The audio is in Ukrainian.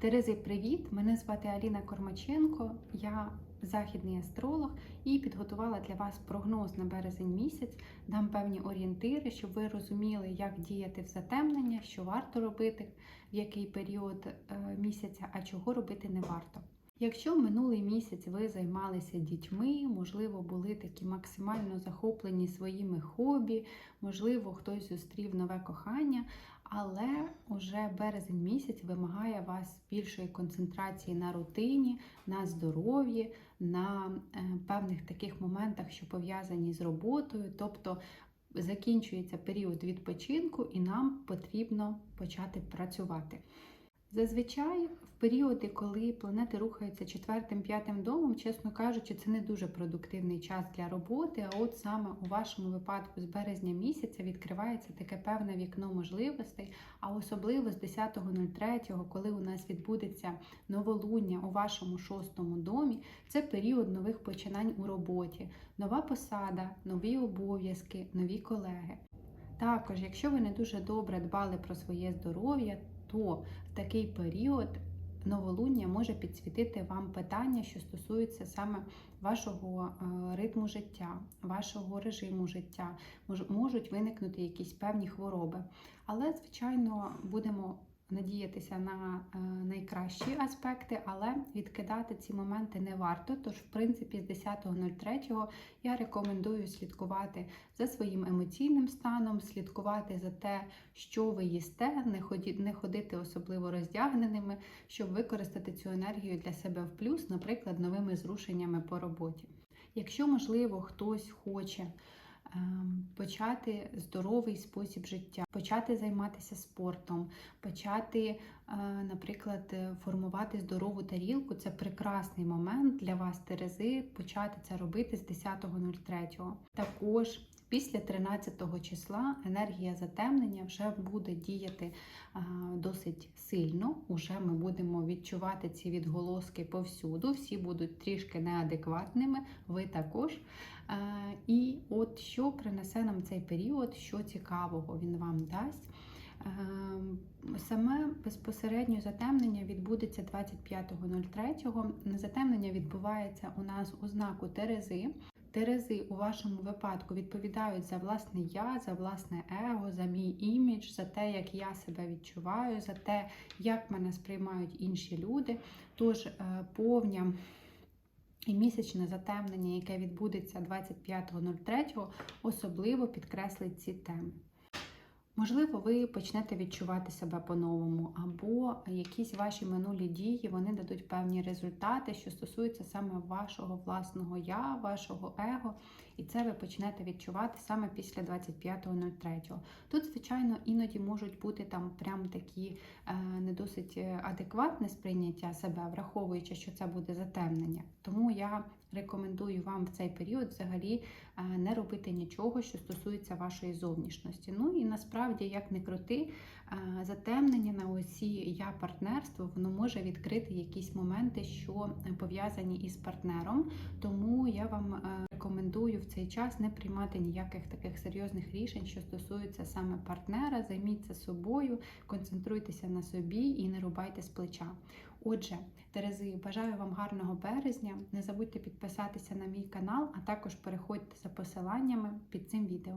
Терези, привіт! Мене звати Аліна Кормаченко, я західний астролог і підготувала для вас прогноз на березень місяць. Дам певні орієнтири, щоб ви розуміли, як діяти в затемнення, що варто робити, в який період е, місяця, а чого робити не варто. Якщо минулий місяць ви займалися дітьми, можливо, були такі максимально захоплені своїми хобі, можливо, хтось зустрів нове кохання, але уже березень місяць вимагає вас більшої концентрації на рутині, на здоров'ї, на е, певних таких моментах, що пов'язані з роботою. Тобто закінчується період відпочинку, і нам потрібно почати працювати. Зазвичай в періоди, коли планети рухаються четвертим п'ятим домом, чесно кажучи, це не дуже продуктивний час для роботи. А от саме у вашому випадку з березня місяця відкривається таке певне вікно можливостей, а особливо з 10.03, коли у нас відбудеться новолуння у вашому шостому домі, це період нових починань у роботі, нова посада, нові обов'язки, нові колеги. Також, якщо ви не дуже добре дбали про своє здоров'я, то в такий період новолуння може підсвітити вам питання, що стосуються саме вашого е, ритму життя, вашого режиму життя. Можуть виникнути якісь певні хвороби. Але, звичайно, будемо надіятися на е, найкращі аспекти, але відкидати ці моменти не варто. Тож, в принципі, з 10.03 я рекомендую слідкувати за своїм емоційним станом, слідкувати за те, що ви їсте, не ходити особливо роздягненими, щоб використати цю енергію для себе в плюс, наприклад, новими зрушеннями по роботі. Якщо, можливо, хтось хоче почати здоровий спосіб життя, почати займатися спортом, почати, е, наприклад, формувати здорову тарілку це прекрасний момент для вас, Терези, почати це робити з 10.03. Також Після 13 числа енергія затемнення вже буде діяти досить сильно. Уже ми будемо відчувати ці відголоски повсюду. Всі будуть трішки неадекватними, ви також. І от що принесе нам цей період, що цікавого він вам дасть. Саме безпосередньо затемнення відбудеться 25.03. Затемнення відбувається у нас у знаку Терези. Терези у вашому випадку відповідають за власне я, за власне его, за мій імідж, за те, як я себе відчуваю, за те, як мене сприймають інші люди. Тож е, повня. І місячне затемнення, яке відбудеться 25.03, особливо підкреслить ці теми. Можливо, ви почнете відчувати себе по-новому, або якісь ваші минулі дії вони дадуть певні результати, що стосуються саме вашого власного я, вашого его, і це ви почнете відчувати саме після 25.03. Тут, звичайно, іноді можуть бути там прям такі е, не досить адекватне сприйняття себе, враховуючи, що це буде затемнення. Тому я рекомендую вам в цей період взагалі е, не робити нічого, що стосується вашої зовнішності. Ну і насправді, як не крути, затемнення на осі я партнерство, воно може відкрити якісь моменти, що пов'язані із партнером. Тому я вам е, рекомендую в цей час не приймати ніяких таких серйозних рішень, що стосуються саме партнера. Займіться собою, концентруйтеся на собі і не рубайте з плеча. Отже, Терези, бажаю вам гарного березня. Не забудьте підписатися на мій канал, а також переходьте за посиланнями під цим відео.